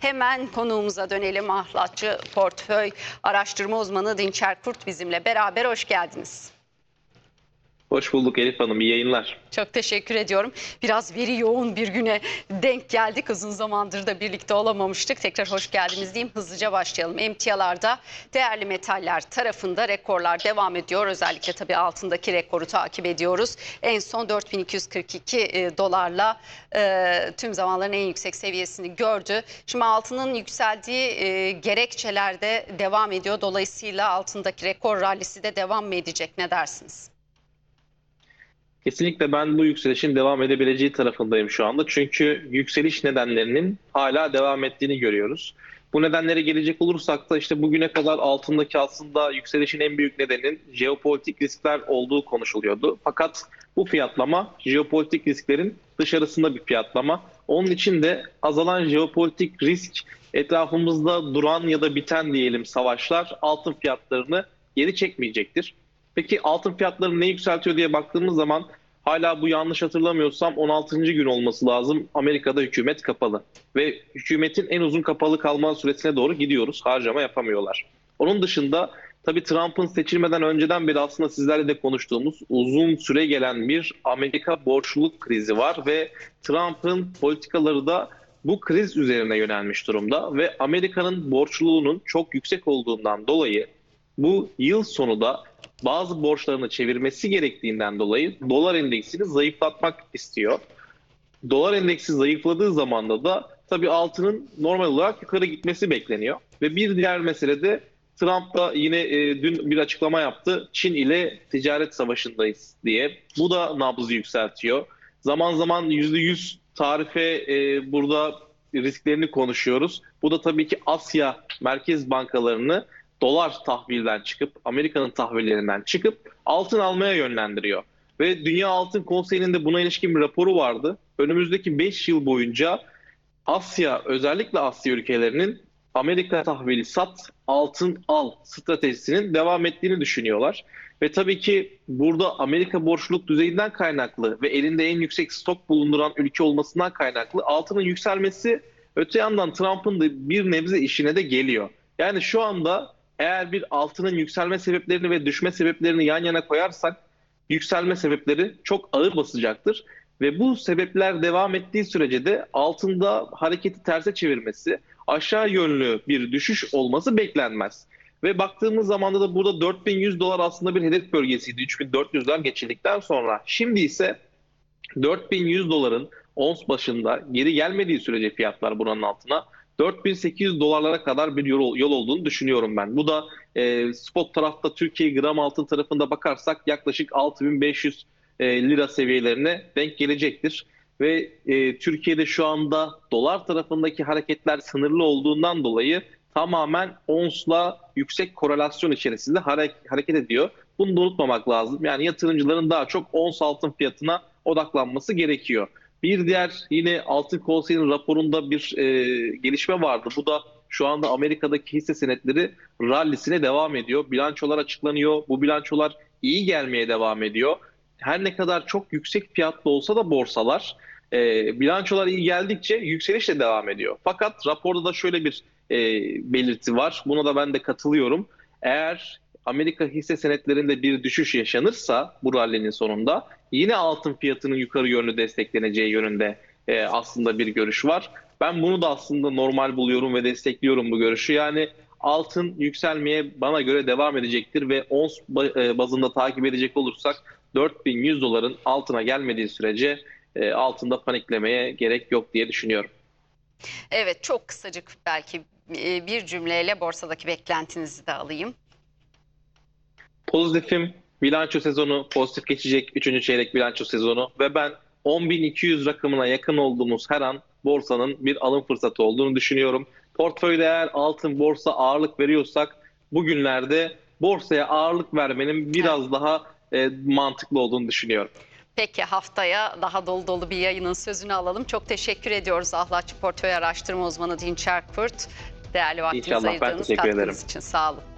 Hemen konuğumuza dönelim. Ahlatçı portföy araştırma uzmanı Dinçer Kurt bizimle beraber. Hoş geldiniz. Hoş bulduk Elif Hanım. İyi yayınlar. Çok teşekkür ediyorum. Biraz veri yoğun bir güne denk geldik. Uzun zamandır da birlikte olamamıştık. Tekrar hoş geldiniz diyeyim. Hızlıca başlayalım. Emtialarda değerli metaller tarafında rekorlar devam ediyor. Özellikle tabii altındaki rekoru takip ediyoruz. En son 4242 e, dolarla e, tüm zamanların en yüksek seviyesini gördü. Şimdi altının yükseldiği e, gerekçelerde devam ediyor. Dolayısıyla altındaki rekor rallisi de devam mı edecek? Ne dersiniz? Kesinlikle ben bu yükselişin devam edebileceği tarafındayım şu anda. Çünkü yükseliş nedenlerinin hala devam ettiğini görüyoruz. Bu nedenlere gelecek olursak da işte bugüne kadar altındaki aslında yükselişin en büyük nedeninin jeopolitik riskler olduğu konuşuluyordu. Fakat bu fiyatlama jeopolitik risklerin dışarısında bir fiyatlama. Onun için de azalan jeopolitik risk etrafımızda duran ya da biten diyelim savaşlar altın fiyatlarını geri çekmeyecektir. Peki altın fiyatları ne yükseltiyor diye baktığımız zaman hala bu yanlış hatırlamıyorsam 16. gün olması lazım. Amerika'da hükümet kapalı ve hükümetin en uzun kapalı kalma süresine doğru gidiyoruz. Harcama yapamıyorlar. Onun dışında tabii Trump'ın seçilmeden önceden beri aslında sizlerle de konuştuğumuz uzun süre gelen bir Amerika borçluluk krizi var ve Trump'ın politikaları da bu kriz üzerine yönelmiş durumda ve Amerika'nın borçluluğunun çok yüksek olduğundan dolayı bu yıl sonu da bazı borçlarını çevirmesi gerektiğinden dolayı dolar endeksini zayıflatmak istiyor. Dolar endeksi zayıfladığı zamanda da tabii altının normal olarak yukarı gitmesi bekleniyor. Ve bir diğer mesele de Trump da yine e, dün bir açıklama yaptı. Çin ile ticaret savaşındayız diye. Bu da nabzı yükseltiyor. Zaman zaman %100 tarife e, burada risklerini konuşuyoruz. Bu da tabii ki Asya merkez bankalarını dolar tahvilden çıkıp Amerika'nın tahvillerinden çıkıp altın almaya yönlendiriyor. Ve Dünya Altın Konseyi'nin de buna ilişkin bir raporu vardı. Önümüzdeki 5 yıl boyunca Asya özellikle Asya ülkelerinin Amerika tahvili sat, altın al stratejisinin devam ettiğini düşünüyorlar. Ve tabii ki burada Amerika borçluluk düzeyinden kaynaklı ve elinde en yüksek stok bulunduran ülke olmasından kaynaklı altının yükselmesi öte yandan Trump'ın da bir nebze işine de geliyor. Yani şu anda eğer bir altının yükselme sebeplerini ve düşme sebeplerini yan yana koyarsak yükselme sebepleri çok ağır basacaktır. Ve bu sebepler devam ettiği sürece de altında hareketi terse çevirmesi, aşağı yönlü bir düşüş olması beklenmez. Ve baktığımız zamanda da burada 4100 dolar aslında bir hedef bölgesiydi 3400'den geçildikten sonra. Şimdi ise 4100 doların ons başında geri gelmediği sürece fiyatlar buranın altına 4800 dolarlara kadar bir yol, yol olduğunu düşünüyorum ben. Bu da e, spot tarafta Türkiye gram altın tarafında bakarsak yaklaşık 6500 e, lira seviyelerine denk gelecektir. Ve e, Türkiye'de şu anda dolar tarafındaki hareketler sınırlı olduğundan dolayı tamamen onsla yüksek korelasyon içerisinde hare- hareket ediyor. Bunu da unutmamak lazım. Yani yatırımcıların daha çok ons altın fiyatına odaklanması gerekiyor. Bir diğer yine Altın Konseyi'nin raporunda bir e, gelişme vardı. Bu da şu anda Amerika'daki hisse senetleri rallisine devam ediyor. Bilançolar açıklanıyor. Bu bilançolar iyi gelmeye devam ediyor. Her ne kadar çok yüksek fiyatlı olsa da borsalar e, bilançolar iyi geldikçe yükseliş de devam ediyor. Fakat raporda da şöyle bir e, belirti var. Buna da ben de katılıyorum. Eğer Amerika hisse senetlerinde bir düşüş yaşanırsa bu rallinin sonunda yine altın fiyatının yukarı yönlü destekleneceği yönünde e, aslında bir görüş var. Ben bunu da aslında normal buluyorum ve destekliyorum bu görüşü. Yani altın yükselmeye bana göre devam edecektir ve ons e, bazında takip edecek olursak 4100 doların altına gelmediği sürece e, altında paniklemeye gerek yok diye düşünüyorum. Evet çok kısacık belki e, bir cümleyle borsadaki beklentinizi de alayım. Pozitifim. Bilanço sezonu pozitif geçecek. Üçüncü çeyrek bilanço sezonu ve ben 10.200 rakamına yakın olduğumuz her an borsanın bir alım fırsatı olduğunu düşünüyorum. Portföyde eğer altın borsa ağırlık veriyorsak bugünlerde borsaya ağırlık vermenin biraz daha e, mantıklı olduğunu düşünüyorum. Peki haftaya daha dolu dolu bir yayının sözünü alalım. Çok teşekkür ediyoruz Ahlatçı Portföy Araştırma Uzmanı Dinçer Kurt. Değerli vaktinizi İnşallah, ayırdığınız katkınız ederim. için sağ olun.